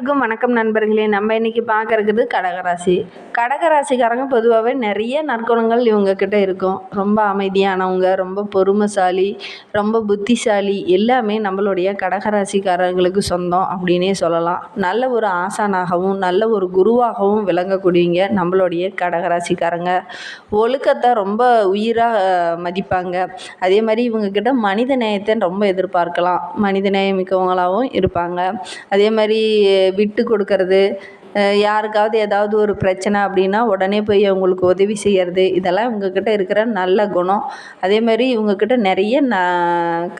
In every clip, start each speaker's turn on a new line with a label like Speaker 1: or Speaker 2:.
Speaker 1: எல்லாருக்கும் வணக்கம் நண்பர்களே. நம்ம இன்னைக்கு பார்க்கறது கடகராசி. கடகராசிக்காரங்க பொதுவாகவே நிறைய நற்குணங்கள் இவங்கக்கிட்ட இருக்கும். ரொம்ப அமைதியானவங்க ரொம்ப பொறுமைசாலி ரொம்ப புத்திசாலி எல்லாமே நம்மளுடைய கடகராசிக்காரர்களுக்கு சொந்தம் அப்படின்னே சொல்லலாம். நல்ல ஒரு ஆசானாகவும் நல்ல ஒரு குருவாகவும் விளங்கக்கூடியவங்க நம்மளுடைய கடகராசிக்காரங்க. ஒழுக்கத்தை ரொம்ப உயிராக மதிப்பாங்க. அதே மாதிரி இவங்கக்கிட்ட மனித நேயத்தை ரொம்ப எதிர்பார்க்கலாம். மனித நேயம் மிக்கவங்களாகவும் இருப்பாங்க. அதே மாதிரி விட்டு கொடுக்கறது யாருக்காவது ஏதாவது ஒரு பிரச்சனை அப்படின்னா உடனே போய் அவங்களுக்கு உதவி செய்கிறது இதெல்லாம் இவங்கக்கிட்ட இருக்கிற நல்ல குணம். அதே மாதிரி இவங்கக்கிட்ட நிறைய ந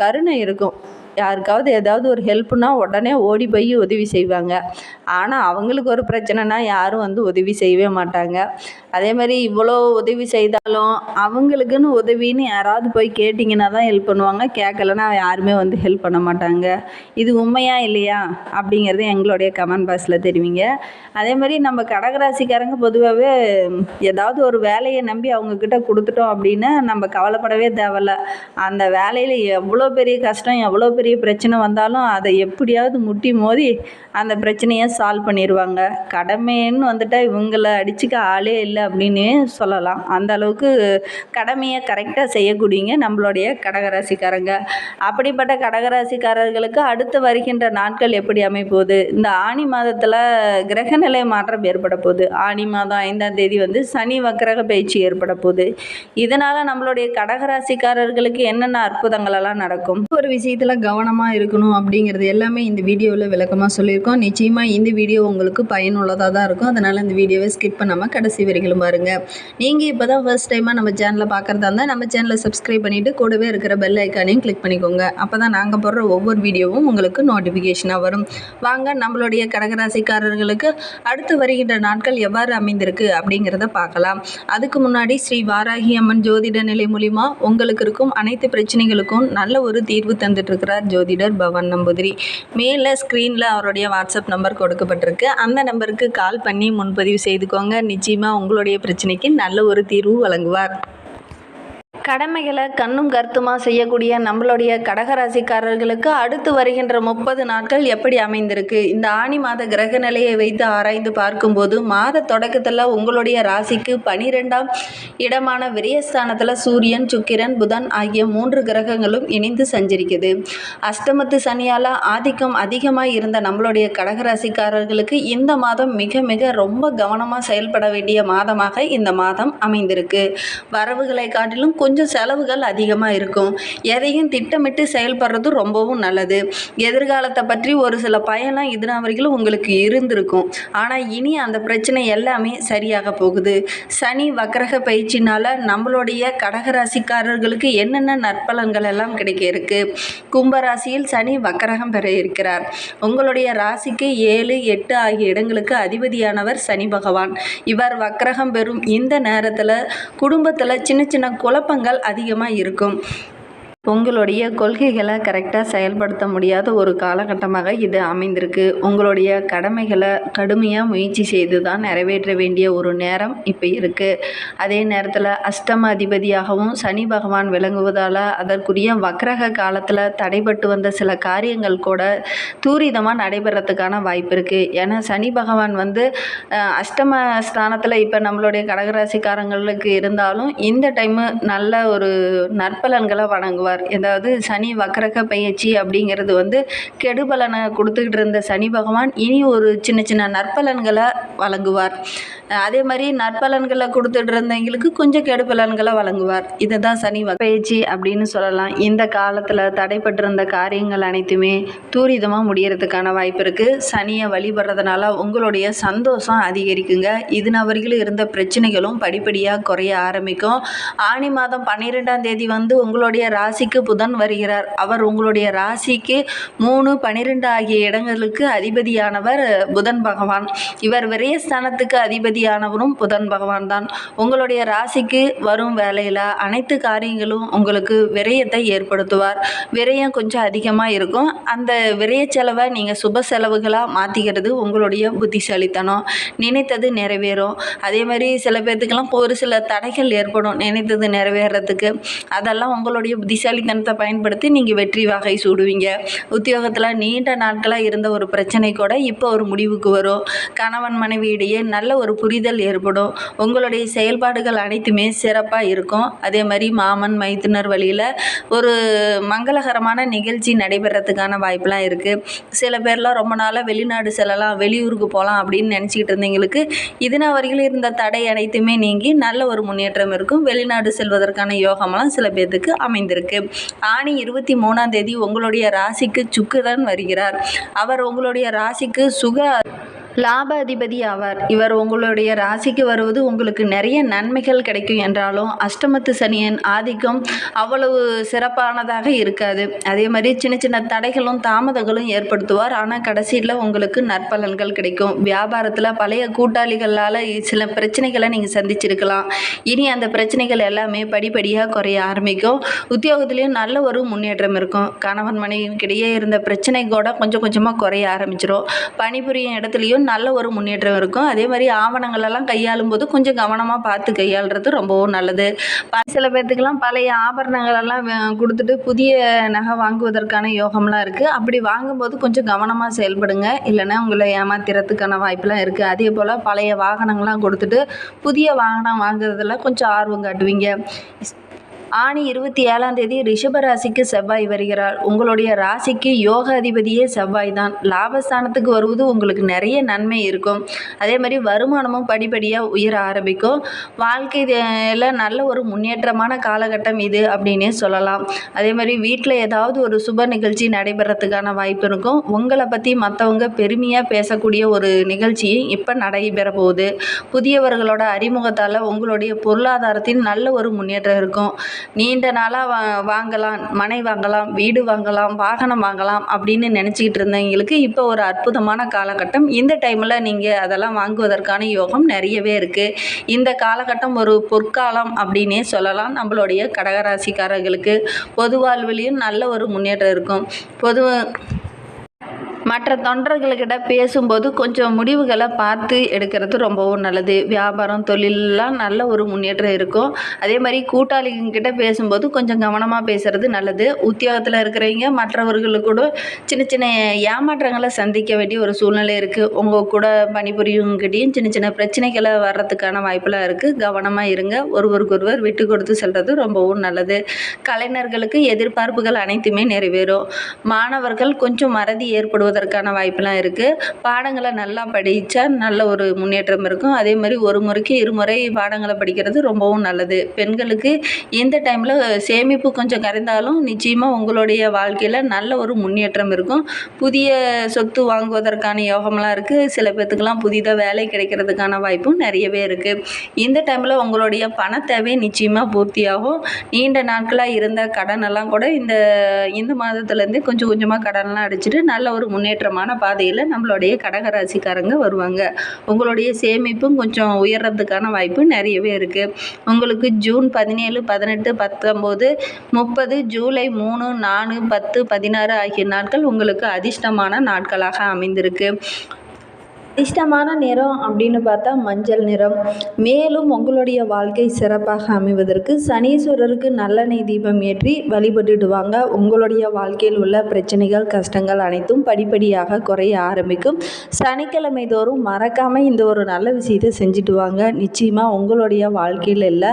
Speaker 1: கருணை இருக்கும். யாருக்காவது ஏதாவது ஒரு ஹெல்ப்னா உடனே ஓடி போய் உதவி செய்வாங்க. ஆனால் அவங்களுக்கு ஒரு பிரச்சனைனா யாரும் வந்து உதவி செய்யவே மாட்டாங்க. அதே மாதிரி இவ்வளோ உதவி செய்தாலும் அவங்களுக்குன்னு உதவின்னு யாராவது போய் கேட்டிங்கன்னா தான் ஹெல்ப் பண்ணுவாங்க. கேட்கலன்னா யாருமே வந்து ஹெல்ப் பண்ண மாட்டாங்க. இது உண்மையா இல்லையா? அப்படிங்கிறது எங்களுடைய கமெண்ட் பாக்ஸில் தெரிவிங்க. அதே மாதிரி நம்ம கடகராசிக்காரங்க பொதுவாகவே ஏதாவது ஒரு வேலையை நம்பி அவங்கக்கிட்ட கொடுத்துட்டோம் அப்படின்னா நம்ம கவலைப்படவே தேவையில்ல. அந்த வேலையில் எவ்வளோ பெரிய கஷ்டம் எவ்வளோ பெரிய பிரச்சனை வந்தாலும் அதை எப்படியாவது முட்டி மோதி அந்த பிரச்சனையை சால்வ் பண்ணிடுவாங்க கடமைன்னு வந்துட்டால் இவங்களை அடிச்சுக்க ஆளே இல்லை அப்படின்னு சொல்லலாம். அந்த அளவுக்கு கடமையை கரெக்டாக செய்யக்கூடியங்க நம்மளுடைய கடகராசிக்காரங்க. அப்படிப்பட்ட கடகராசிக்காரர்களுக்கு அடுத்து வருகின்ற நாட்கள் எப்படி அமைப்போகுது? இந்த ஆணி மாதத்தில் கிரகநிலை மாற்றம் ஏற்பட போகுது. ஆணி மாதம் ஐந்தாம் தேதி வந்து சனி வக்கரக பயிற்சி ஏற்பட போகுது. இதனால் நம்மளுடைய கடகராசிக்காரர்களுக்கு என்னென்ன அற்புதங்கள் எல்லாம் நடக்கும்? ஒரு விஷயத்தில் கவனமாக இருக்கணும் அப்படிங்கிறது எல்லாமே இந்த வீடியோவில் விளக்கமாக சொல்லியிருக்கோம். நிச்சயமாக இந்த வீடியோ உங்களுக்கு பயனுள்ளதாக தான் இருக்கும். அதனால் இந்த வீடியோவை ஸ்கிப் பண்ணாமல் கடைசி வரைக்கும் பாருங்கள் நீங்கள் இப்போ தான் ஃபர்ஸ்ட் டைமாக நம்ம சேனலில் பார்க்குறதா இருந்தால் நம்ம சேனலை சப்ஸ்கிரைப் பண்ணிவிட்டு கூடவே இருக்கிற பெல் ஐக்கானையும் கிளிக் பண்ணிக்கோங்க. அப்போ தான் நாங்கள் போடுற ஒவ்வொரு வீடியோவும் உங்களுக்கு நோட்டிஃபிகேஷனாக வரும். வாங்க நம்மளுடைய கடகராசிக்காரர்களுக்கு அடுத்து வருகின்ற நாட்கள் எவ்வாறு அமைந்திருக்கு அப்படிங்கிறத பார்க்கலாம். அதுக்கு முன்னாடி ஸ்ரீ வாராகி அம்மன் ஜோதிட நிலை மூலிமா உங்களுக்கு இருக்கும் அனைத்து பிரச்சனைகளுக்கும் நல்ல ஒரு தீர்வு தந்துட்டு இருக்கிறார். ஜோதிடர் பவன் நம்பூதிரி. மேலே ஸ்க்ரீனில் அவருடைய வாட்ஸ்அப் நம்பர் கொடுக்கப்பட்டிருக்கு. அந்த நம்பருக்கு கால் பண்ணி முன்பதிவு செய்துக்கோங்க. நிச்சயமாக உங்களுடைய பிரச்சனைக்கு நல்ல ஒரு தீர்வு வழங்குவார். கடமைகளை கண்ணும் கருத்துமாக செய்யக்கூடிய நம்மளுடைய கடகராசிக்காரர்களுக்கு அடுத்து வருகின்ற முப்பது நாட்கள் எப்படி அமைந்திருக்கு? இந்த ஆணி மாத கிரக நிலையை வைத்து ஆராய்ந்து பார்க்கும்போது மாத தொடக்கத்தில் உங்களுடைய ராசிக்கு பனிரெண்டாம் இடமான விரயஸ்தானத்தில் சூரியன் சுக்கிரன் புதன் ஆகிய மூன்று கிரகங்களும் இணைந்து சஞ்சரிக்குது. அஷ்டமத்து சனியால் ஆதிக்கம் அதிகமாக இருந்த நம்மளுடைய கடகராசிக்காரர்களுக்கு இந்த மாதம் மிக மிக ரொம்ப கவனமாக செயல்பட வேண்டிய மாதமாக இந்த மாதம் அமைந்திருக்கு. வரவுகளை காட்டிலும் கொஞ்சம் கொஞ்சம் செலவுகள் அதிகமாக இருக்கும். எதையும் திட்டமிட்டு செயல்படுறது ரொம்பவும் நல்லது. எதிர்காலத்தை பற்றி ஒரு சில பயணம் இதுனா வரைக்கும் உங்களுக்கு இருந்திருக்கும். ஆனால் இனி அந்த பிரச்சனை எல்லாமே சரியாக போகுது. சனி வக்கரக பயிற்சினால் நம்மளுடைய கடகராசிக்காரர்களுக்கு என்னென்ன நற்பலன்கள் எல்லாம் கிடைக்க இருக்கு? கும்பராசியில் சனி வக்கரகம் பெற இருக்கிறார். உங்களுடைய ராசிக்கு ஏழு எட்டு ஆகிய இடங்களுக்கு அதிபதியானவர் சனி பகவான். இவர் வக்கரகம் பெறும் இந்த நேரத்தில் குடும்பத்தில் சின்ன சின்ன குழப்பங்கள் அதிகமாக இருக்கும். உங்களுடைய கொள்கைகளை கரெக்டாக செயல்படுத்த முடியாத ஒரு காலகட்டமாக இது அமைந்திருக்கு. உங்களுடைய கடமைகளை கடுமையாக முயற்சி செய்து தான் நிறைவேற்ற வேண்டிய ஒரு நேரம் இப்போ இருக்குது அதே நேரத்தில் அஷ்டம அதிபதியாகவும் சனி பகவான் விளங்குவதால் அதற்குரிய வக்ரக காலத்தில் தடைபட்டு வந்த சில காரியங்கள் கூட தூரிதமாக நடைபெறத்துக்கான வாய்ப்பு இருக்குது ஏன்னா சனி பகவான் வந்து அஷ்டம ஸ்தானத்தில் இப்போ நம்மளுடைய கடகராசிக்காரங்களுக்கு இருந்தாலும் இந்த டைமு நல்ல ஒரு நற்பலன்களை வழங்குவார். ஏதாவது சனி வக்கரக பயிற்சி அப்படிங்கிறது வந்து கெடுபலனை கொடுத்துக்கிட்டு இருந்த சனி பகவான் இனி ஒரு சின்ன சின்ன நற்பலன்களை வழங்குவார். அதே மாதிரி நற்பலன்களை கொடுத்துட்டு இருந்தவங்களுக்கு கொஞ்சம் கெடுபலன்களை வழங்குவார். இதை தான் சனி பயிற்சி அப்படின்னு சொல்லலாம். இந்த காலத்தில் தடைப்பட்டிருந்த காரியங்கள் அனைத்துமே தூரிதமாக முடியறதுக்கான வாய்ப்பு இருக்குது சனியை வழிபடுறதுனால உங்களுடைய சந்தோஷம் அதிகரிக்குங்க. இது வரைக்கும் இருந்த பிரச்சனைகளும் படிப்படியாக குறைய ஆரம்பிக்கும். ஆனி மாதம் பன்னிரெண்டாம் தேதி வந்து உங்களுடைய ராசி ராசிக்கு புதன் வருகிறார். அவர் உங்களுடைய ராசிக்கு மூணு பன்னிரெண்டு ஆகிய இடங்களுக்கு அதிபதியானவர் புதன் பகவான். இவர் விரயஸ்தானத்துக்கு அதிபதியானவரும் புதன் பகவான் தான். உங்களுடைய ராசிக்கு வரும் வேலையில் அனைத்து காரியங்களும் உங்களுக்கு விரயத்தை ஏற்படுத்துவார். விரயம் கொஞ்சம் அதிகமாக இருக்கும். அந்த விரய செலவை நீங்கள் சுப செலவுகளாக மாற்றிக்கிறது உங்களுடைய புத்திசாலித்தனம். நினைத்தது நிறைவேறும். அதே மாதிரி சில பேர்த்துக்கெல்லாம் ஒரு சில தடைகள் ஏற்படும். நினைத்தது நிறைவேறதுக்கு. அதெல்லாம் உங்களுடைய புத்திசாலி புத்திசாலித்தனத்தை பயன்படுத்தி நீங்கள் வெற்றி வகை சூடுவீங்க. உத்தியோகத்தில் நீண்ட நாட்களாக இருந்த ஒரு பிரச்சனை கூட இப்போ ஒரு முடிவுக்கு வரும். கணவன் மனைவி இடையே நல்ல ஒரு புரிதல் ஏற்படும். உங்களுடைய செயல்பாடுகள் அனைத்துமே சிறப்பாக இருக்கும். அதே மாதிரி மாமன் மைத்துனர் வழியில் ஒரு மங்களகரமான நிகழ்ச்சி நடைபெறத்துக்கான வாய்ப்பெலாம் இருக்குது சில பேர்லாம் ரொம்ப நாளாக வெளிநாடு செல்லலாம் வெளியூருக்கு போகலாம் அப்படின்னு நினச்சிக்கிட்டு இருந்தவங்களுக்கு இதுனா வரையிலும் இருந்த தடை அனைத்துமே நீங்கி நல்ல ஒரு முன்னேற்றம் இருக்கும். வெளிநாடு செல்வதற்கான யோகமெல்லாம் சில பேர்த்துக்கு அமைந்திருக்கு. ஆணி இருபத்தி மூணாம் தேதி உங்களுடைய ராசிக்கு சுக்கிரன் வருகிறார். அவர் உங்களுடைய ராசிக்கு சுக லாப அதிபதி ஆவார். இவர் உங்களுடைய ராசிக்கு வருவது உங்களுக்கு நிறைய நன்மைகள் கிடைக்கும் என்றாலும் அஷ்டமத்து சனியன் ஆதிக்கம் அவ்வளவு சிறப்பானதாக இருக்காது. அதே மாதிரி சின்ன சின்ன தடைகளும் தாமதங்களும் ஏற்படுத்துவார். ஆனால் கடைசியில் உங்களுக்கு நற்பலன்கள் கிடைக்கும். வியாபாரத்தில் பழைய கூட்டாளிகளால் சில பிரச்சனைகளை நீங்கள் சந்திச்சிருக்கலாம். இனி அந்த பிரச்சனைகள் எல்லாமே படிப்படியாக குறைய ஆரம்பிக்கும். உத்தியோகத்துலேயும் நல்ல ஒரு முன்னேற்றம் இருக்கும். கணவன் மனைவிக்கிடையே இருந்த பிரச்சனை கூட கொஞ்சம் கொஞ்சமாக குறைய ஆரம்பிச்சிடும் பணிபுரியும் இடத்துலையும் நல்ல ஒரு முன்னேற்றம் இருக்கும். அதே மாதிரி ஆவணங்கள் எல்லாம் கையாளும் போது கொஞ்சம் கவனமாக பார்த்து கையாளுறது ரொம்பவும் நல்லது. சில பேர்த்துக்கெல்லாம் பழைய ஆபரணங்கள் எல்லாம் கொடுத்துட்டு புதிய நகை வாங்குவதற்கான யோகம்லாம் இருக்குது அப்படி வாங்கும்போது கொஞ்சம் கவனமாக செயல்படுங்க. இல்லைன்னா உங்களை ஏமாத்திரத்துக்கான வாய்ப்பெலாம் இருக்குது அதே போல் பழைய வாகனங்கள்லாம் கொடுத்துட்டு புதிய வாகனம் வாங்குறதுல கொஞ்சம் ஆர்வம் காட்டுவீங்க. ஆணி இருபத்தி ஏழாம் தேதி ரிஷப ராசிக்கு செவ்வாய் வருகிறார் உங்களுடைய ராசிக்கு யோக அதிபதியே செவ்வாய் தான் லாபஸ்தானத்துக்கு வருவது உங்களுக்கு நிறைய நன்மை இருக்கும். அதே மாதிரி வருமானமும் படிப்படியாக உயர ஆரம்பிக்கும். வாழ்க்கையில் நல்ல ஒரு முன்னேற்றமான காலகட்டம் இது அப்படின்னே சொல்லலாம். அதே மாதிரி வீட்டில் ஏதாவது ஒரு சுப நிகழ்ச்சி நடைபெறத்துக்கான வாய்ப்பு இருக்கும். உங்களை பற்றி மற்றவங்க பெருமையாக பேசக்கூடிய ஒரு நிகழ்ச்சியும் இப்போ நடைபெற போகுது. புதியவர்களோட அறிமுகத்தால் உங்களுடைய பொருளாதாரத்தின் நல்ல ஒரு முன்னேற்றம் இருக்கும். நீண்ட நாளாக வா வாங்கலாம் மனை வாங்கலாம் வீடு வாங்கலாம் வாகனம் வாங்கலாம் அப்படின்னு நினச்சிக்கிட்டு இருந்தவங்களுக்கு இப்போ ஒரு அற்புதமான காலகட்டம். இந்த டைமில் நீங்கள் அதெல்லாம் வாங்குவதற்கான யோகம் நிறையவே இருக்குது இந்த காலகட்டம் ஒரு பொற்காலம் அப்படின்னே சொல்லலாம். நம்மளுடைய கடகராசிக்காரர்களுக்கு பொது வாழ்விலையும் நல்ல ஒரு முன்னேற்றம் இருக்கும். பொது மற்ற தொண்டர்களுக்கிட்ட பேசும்போது கொஞ்சம் முடிவுகளை பார்த்து எடுக்கிறது ரொம்பவும் நல்லது. வியாபாரம் தொழிலெலாம் நல்ல ஒரு முன்னேற்றம் இருக்கும். அதே மாதிரி கூட்டாளிங்கிட்ட பேசும்போது கொஞ்சம் கவனமாக பேசுகிறது நல்லது. உத்தியோகத்தில் இருக்கிறவங்க மற்றவர்களுக்கு கூட சின்ன சின்ன ஏமாற்றங்களை சந்திக்க வேண்டிய ஒரு சூழ்நிலை இருக்குது உங்கள் கூட பணிபுரியவங்ககிட்டையும் சின்ன சின்ன பிரச்சனைகளை வர்றதுக்கான வாய்ப்பெல்லாம் இருக்குது கவனமாக இருங்க. ஒருவருக்கொருவர் விட்டு கொடுத்து செல்வது ரொம்பவும் நல்லது. கலைஞர்களுக்கு எதிர்பார்ப்புகள் அனைத்துமே நிறைவேறும். மாணவர்கள் கொஞ்சம் மறதி ஏற்படுவதற்கான வாய்ப்பெல்லாம் இருக்குது பாடங்களை நல்லா படித்தா நல்ல ஒரு முன்னேற்றம் இருக்கும். அதே மாதிரி ஒரு முறைக்கு இருமுறை பாடங்களை படிக்கிறது ரொம்பவும் நல்லது. பெண்களுக்கு இந்த டைமில் சேமிப்பு கொஞ்சம் கரைந்தாலும் நிச்சயமாக உங்களுடைய வாழ்க்கையில் நல்ல ஒரு முன்னேற்றம் இருக்கும். புதிய சொத்து வாங்குவதற்கான யோகம்லாம் இருக்குது சில பேர்த்துக்கெல்லாம் புதிதாக வேலை கிடைக்கிறதுக்கான வாய்ப்பும் நிறையவே இருக்குது இந்த டைமில் உங்களுடைய பண தேவை நிச்சயமாக பூர்த்தியாகும். நீண்ட நாட்களாக இருந்த கடன் எல்லாம் கூட இந்த இந்த மாதத்துலேருந்து கொஞ்சம் கொஞ்சமாக கடன்லாம் அடிச்சிட்டு நல்ல ஒரு முன்னேற்றமான பாதையில் நம்மளுடைய கடகராசிக்காரங்க வருவாங்க. உங்களுடைய சேமிப்பும் கொஞ்சம் உயர்றதுக்கான வாய்ப்பு நிறையவே இருக்குது உங்களுக்கு ஜூன் பதினேழு பதினெட்டு பத்தொம்போது முப்பது ஜூலை மூணு நாலு பத்து பதினாறு ஆகிய நாட்கள் உங்களுக்கு அதிர்ஷ்டமான நாட்களாக அமைந்திருக்கு. இஷ்டமான நிறம் அப்படின்னு பார்த்தா மஞ்சள் நிறம். மேலும் உங்களுடைய வாழ்க்கை சிறப்பாக அமைவதற்கு சனீஸ்வரருக்கு நல்லெண்ணெய் தீபம் ஏற்றி வழிபட்டுடுவாங்க. உங்களுடைய வாழ்க்கையில் உள்ள பிரச்சனைகள் கஷ்டங்கள் அனைத்தும் படிப்படியாக குறைய ஆரம்பிக்கும். சனிக்கிழமை தோறும் மறக்காமல் இந்த ஒரு நல்ல விஷயத்தை செஞ்சுட்டு வாங்க. நிச்சயமாக உங்களுடைய வாழ்க்கையில் உள்ள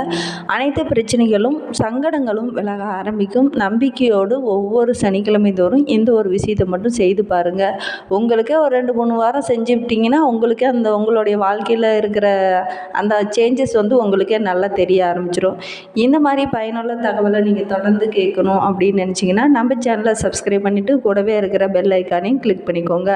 Speaker 1: அனைத்து பிரச்சனைகளும் சங்கடங்களும் விலக ஆரம்பிக்கும். நம்பிக்கையோடு ஒவ்வொரு சனிக்கிழமை தோறும் இந்த ஒரு விஷயத்தை மட்டும் செய்து பாருங்கள் உங்களுக்கே ஒரு ரெண்டு மூணு வாரம் செஞ்சு விட்டிங்கன்னா உங்களுக்கே அந்த உங்களுடைய வாழ்க்கையில் இருக்கிற அந்த சேஞ்சஸ் வந்து உங்களுக்கே நல்லா தெரிய ஆரம்பிச்சிடும் இந்த மாதிரி பயனுள்ள தகவலை நீங்கள் தொடர்ந்து கேட்கணும் அப்படின்னு நினச்சிங்கன்னா நம்ம சேனலை சப்ஸ்கிரைப் பண்ணிவிட்டு கூடவே இருக்கிற பெல் ஐக்கானையும் கிளிக் பண்ணிக்கோங்க.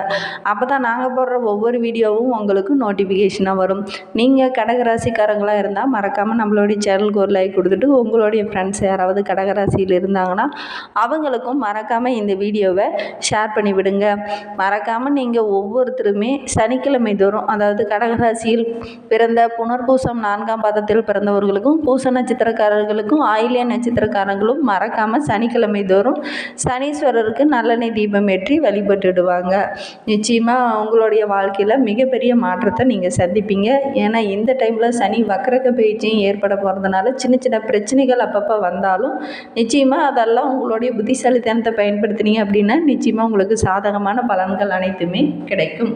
Speaker 1: அப்போ தான் நாங்கள் போடுற ஒவ்வொரு வீடியோவும் உங்களுக்கு நோட்டிஃபிகேஷனாக வரும். நீங்கள் கடகராசிக்காரங்களாக இருந்தால் மறக்காமல் நம்மளுடைய சேனலுக்கு ஒரு லைக் கொடுத்துட்டு உங்களுடைய ஃப்ரெண்ட்ஸ் யாராவது கடகராசியில் இருந்தாங்கன்னா அவங்களுக்கும் மறக்காமல் இந்த வீடியோவை ஷேர் பண்ணி விடுங்க மறக்காமல் நீங்கள் ஒவ்வொருத்தருமே சனி சனிக்கிழமை தோறும் அதாவது கடகராசியில் பிறந்த புனர்பூசம் நான்காம் பாதத்தில் பிறந்தவர்களுக்கும் பூச நட்சத்திரக்காரர்களுக்கும் ஆயிலிய நட்சத்திரக்காரங்களும் மறக்காமல் சனிக்கிழமை தோறும் சனீஸ்வரருக்கு நல்லெண்ணெய் தீபம் ஏற்றி வழிபட்டுடுவாங்க. நிச்சயமாக உங்களுடைய வாழ்க்கையில் மிகப்பெரிய மாற்றத்தை நீங்கள் சந்திப்பீங்க. ஏன்னா இந்த டைமில் சனி வக்கரக பயிற்சியும் ஏற்பட போகிறதுனால சின்ன சின்ன பிரச்சனைகள் அப்பப்போ வந்தாலும் நிச்சயமாக அதெல்லாம் உங்களுடைய புத்திசாலித்தனத்தை பயன்படுத்தினீங்க அப்படின்னா நிச்சயமாக உங்களுக்கு சாதகமான பலன்கள் அனைத்துமே கிடைக்கும்.